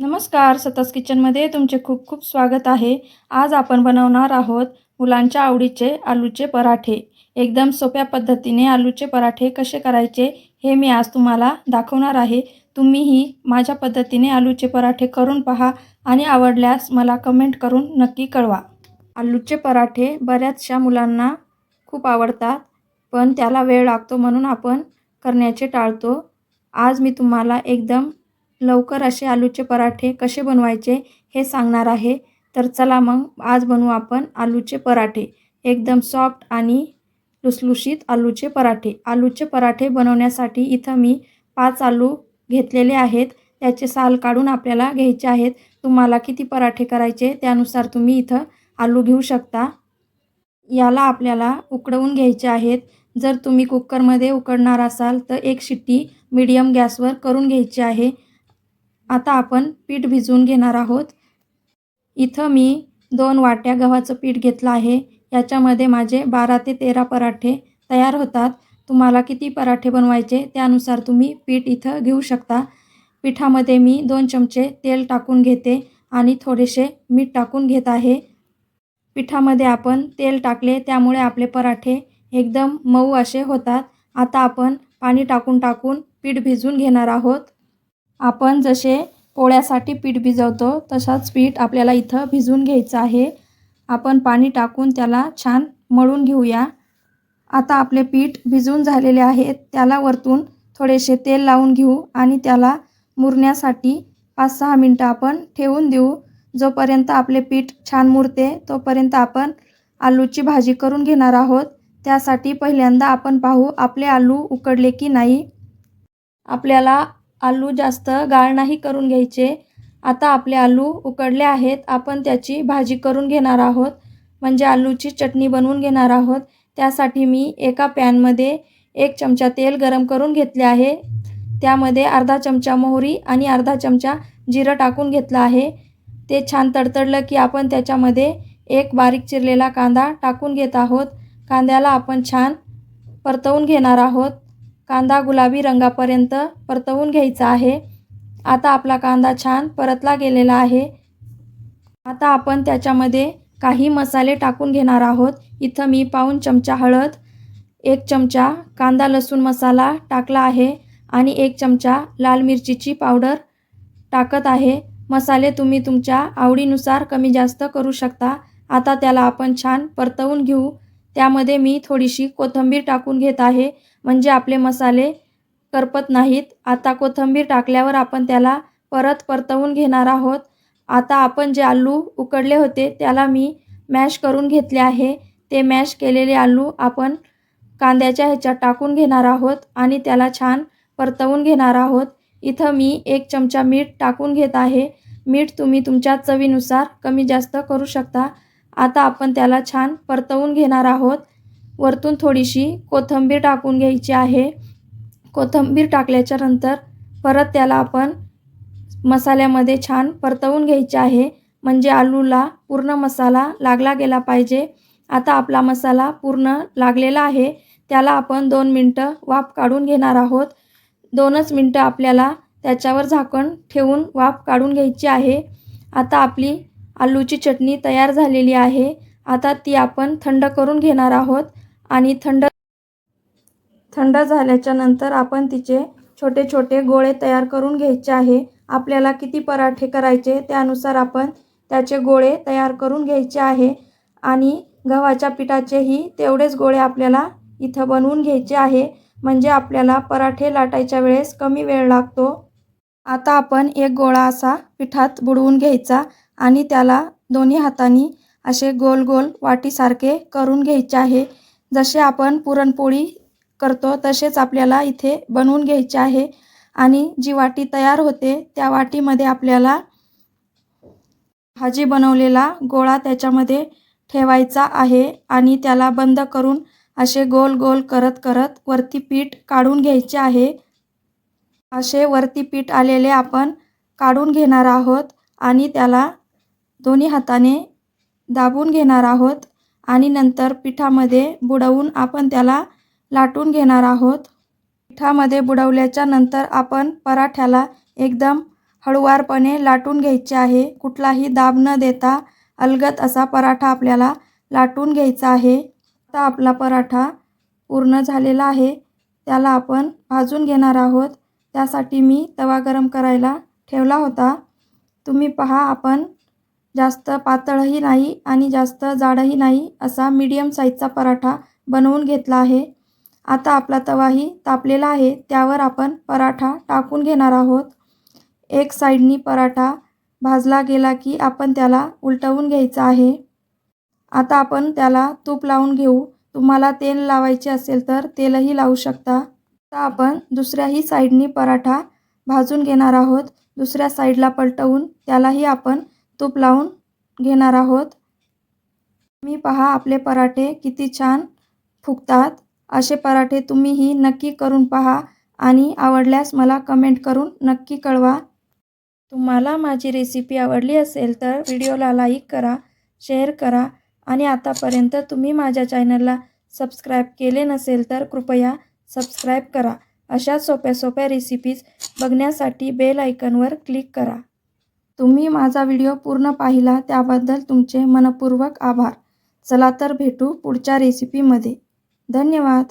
नमस्कार सतास किचनमध्ये तुमचे खूप खूप स्वागत आहे. आज आपण बनवणार आहोत मुलांच्या आवडीचे आलूचे पराठे. एकदम सोप्या पद्धतीने आलूचे पराठे कसे करायचे हे मी आज तुम्हाला दाखवणार आहे. तुम्हीही माझ्या पद्धतीने आलूचे पराठे करून पहा आणि आवडल्यास मला कमेंट करून नक्की कळवा. आलूचे पराठे बऱ्याचशा मुलांना खूप आवडतात पण त्याला वेळ लागतो म्हणून आपण करण्याचे टाळतो. आज मी तुम्हाला एकदम लवकर असे आलूचे पराठे कसे बनवायचे हे सांगणार आहे. तर चला मग आज बनवू आपण आलूचे पराठे. एकदम सॉफ्ट आणि लुसलुशीत आलूचे पराठे. आलूचे पराठे बनवण्यासाठी इथं मी पाच आलू घेतलेले आहेत. त्याचे साल काढून आपल्याला घ्यायचे आहेत. तुम्हाला किती पराठे करायचे त्यानुसार तुम्ही इथं आलू घेऊ शकता. याला आपल्याला उकडवून घ्यायचे आहेत. जर तुम्ही कुकरमध्ये उकडणार असाल तर एक शिट्टी मीडियम गॅसवर करून घ्यायची आहे. आता आपण पीठ भिजवून घेणार आहोत. इथं मी दोन वाट्या गव्हाचं पीठ घेतलं आहे. याच्यामध्ये माझे बारा ते तेरा पराठे तयार होतात. तुम्हाला किती पराठे बनवायचे त्यानुसार तुम्ही पीठ इथं घेऊ शकता. पिठामध्ये मी दोन चमचे तेल टाकून घेते आणि थोडेसे मीठ टाकून घेत आहे. पिठामध्ये आपण तेल टाकले त्यामुळे आपले पराठे एकदम मऊ असे होतात. आता आपण पाणी टाकून टाकून पीठ भिजवून घेणार आहोत. आपण जसे पोळ्यासाठी पीठ भिजवतो तसाच पीठ आपल्याला इथं भिजवून घ्यायचं आहे. आपण पाणी टाकून त्याला छान मळून घेऊया. आता आपले पीठ भिजून झालेले आहे त्याला वरतून थोडेसे तेल लावून घेऊ आणि त्याला मुरण्यासाठी पाच सहा मिनटं आपण ठेवून देऊ. जोपर्यंत आपले पीठ छान मुरते तोपर्यंत आपण आलूची भाजी करून घेणार आहोत. त्यासाठी पहिल्यांदा आपण पाहू आपले आलू उकडले की नाही. आपल्याला आलू जास्त गाळ नाही करून घ्यायचे. आता आपले आलू उकडले आहेत. आपण त्याची भाजी करून घेणार आहोत. म्हणजे आलूची चटणी बनवून घेणार आहोत. त्यासाठी मी एका पॅनमध्ये एक चमचा तेल गरम करून घेतले आहे. त्यामध्ये अर्धा चमचा मोहरी आणि अर्धा चमचा जिरं टाकून घेतलं आहे. ते छान तडतडलं की आपण त्याच्यामध्ये एक बारीक चिरलेला कांदा टाकून घेत आहोत. कांद्याला आपण छान परतवून घेणार आहोत. कांदा गुलाबी रंगापर्यंत परतवून घ्यायचा आहे. आता आपला कांदा छान परतला गेलेला आहे. आता आपण त्याच्यामध्ये काही मसाले टाकून घेणार आहोत. इथं मी पाऊन चमचा हळद एक चमचा कांदा लसूण मसाला टाकला आहे आणि एक चमचा लाल मिरचीची पावडर टाकत आहे. मसाले तुम्ही तुमच्या आवडीनुसार कमी जास्त करू शकता. आता त्याला आपण छान परतवून घेऊ. त्यामध्ये मी थोडीशी कोथिंबीर टाकून घेत आहे. म्हणजे आपले मसाले करपत नाहीत. आता कोथिंबीर टाकल्यावर आपण त्याला परत परतवून घेणार आहोत. आता आपण जे आलू उकडले होते त्याला मी मॅश करून घेतले आहे. ते मॅश केलेले आलू आपण कांद्याच्या ह्याच्यात टाकून घेणार आहोत आणि त्याला छान परतवून घेणार आहोत. इथं मी एक चमचा मीठ टाकून घेत आहे. मीठ तुम्ही तुमच्या चवीनुसार कमी जास्त करू शकता. आता आपण त्याला छान परतवून घेणार आहोत. वरतून थोडीशी कोथिंबीर टाकून घ्यायची आहे. कोथिंबीर टाकल्याच्या नंतर परत त्याला आपण मसाल्यामध्ये छान परतवून घ्यायचे आहे. म्हणजे आलूला पूर्ण मसाला लागला गेला पाहिजे. आता आपला मसाला पूर्ण लागलेला आहे. त्याला आपण दोन मिनटं वाफ काढून घेणार आहोत. दोनच मिनटं आपल्याला त्याच्यावर झाकण ठेवून वाफ काढून घ्यायची आहे. आता आपली आलूची चटणी तयार झालेली आहे. आता ती आपण थंड करून घेणार आहोत. आणि थंड थंड झाल्याच्यानंतर आपण तिचे छोटे छोटे गोळे तयार करून घ्यायचे आहे. आपल्याला किती पराठे करायचे त्यानुसार आपण त्याचे गोळे तयार करून घ्यायचे आहे. आणि गव्हाच्या पिठाचेही तेवढेच गोळे आपल्याला इथं बनवून घ्यायचे आहे. म्हणजे आपल्याला पराठे लाटायच्या वेळेस कमी वेळ लागतो. आता आपण एक गोळा असा पिठात बुडवून घ्यायचा आणि त्याला दोन्ही हातांनी असे गोल गोल वाटीसारखे करून घ्यायचे आहे. जसे आपण पुरणपोळी करतो तसेच आपल्याला इथे बनवून घ्यायचे आहे. आणि जी वाटी तयार होते त्या वाटीमध्ये आपल्याला भाजी बनवलेला गोळा त्याच्यामध्ये ठेवायचा आहे आणि त्याला बंद करून असे गोल गोल करत करत वरती पीठ काढून घ्यायचे आहे. असे वरती पीठ आलेले आपण काढून घेणार आहोत आणि त्याला दोन्ही हाताने दाबून घेणार आहोत. आणि नंतर पिठामध्ये बुडवून आपण त्याला लाटून घेणार आहोत. पिठामध्ये बुडवल्याच्या नंतर आपण पराठ्याला एकदम हळुवारपणे लाटून घ्यायचे आहे. कुठलाही दाब न देता अलगत असा पराठा आपल्याला लाटून घ्यायचा आहे. आता आपला पराठा पूर्ण झालेला आहे. त्याला आपण भाजून घेणार आहोत. त्यासाठी मी तवा गरम करायला ठेवला होता. तुम्ही पहा आपण जास्त पातळही नाही आणि जास्त जाडही नाही असा मीडियम साईजचा पराठा बनवून घेतला आहे. आता आपला तवाही तापलेला आहे त्यावर आपण पराठा टाकून घेणार आहोत. एक साईडनी पराठा भाजला गेला की आपण त्याला उलटवून घ्यायचा आहे. आता आपण त्याला तूप लावून घेऊ. तुम्हाला तेल लावायचे असेल तर तेलही लावू शकता. आता आपण दुसऱ्याही साईडनी पराठा भाजून घेणार आहोत. दुसऱ्या साईडला पलटवून त्यालाही आपण तूप लावून घेणार आहोत. मी पहा आपले पराठे किती छान फुगतात. असे पराठे तुम्हीही नक्की करून पहा आणि आवडल्यास मला कमेंट करून नक्की कळवा. तुम्हाला माझी रेसिपी आवडली असेल तर व्हिडिओला लाईक करा शेअर करा आणि आतापर्यंत तुम्ही माझ्या चॅनलला सबस्क्राईब केले नसेल तर कृपया सबस्क्राईब करा. अशा सोप्या सोप्या रेसिपीज बघण्यासाठी बेल आयकनवर क्लिक करा. तुम्ही माझा व्हिडिओ पूर्ण पाहिला त्याबद्दल तुमचे मनपूर्वक आभार. चला तर भेटू पुढच्या रेसिपीमध्ये धन्यवाद.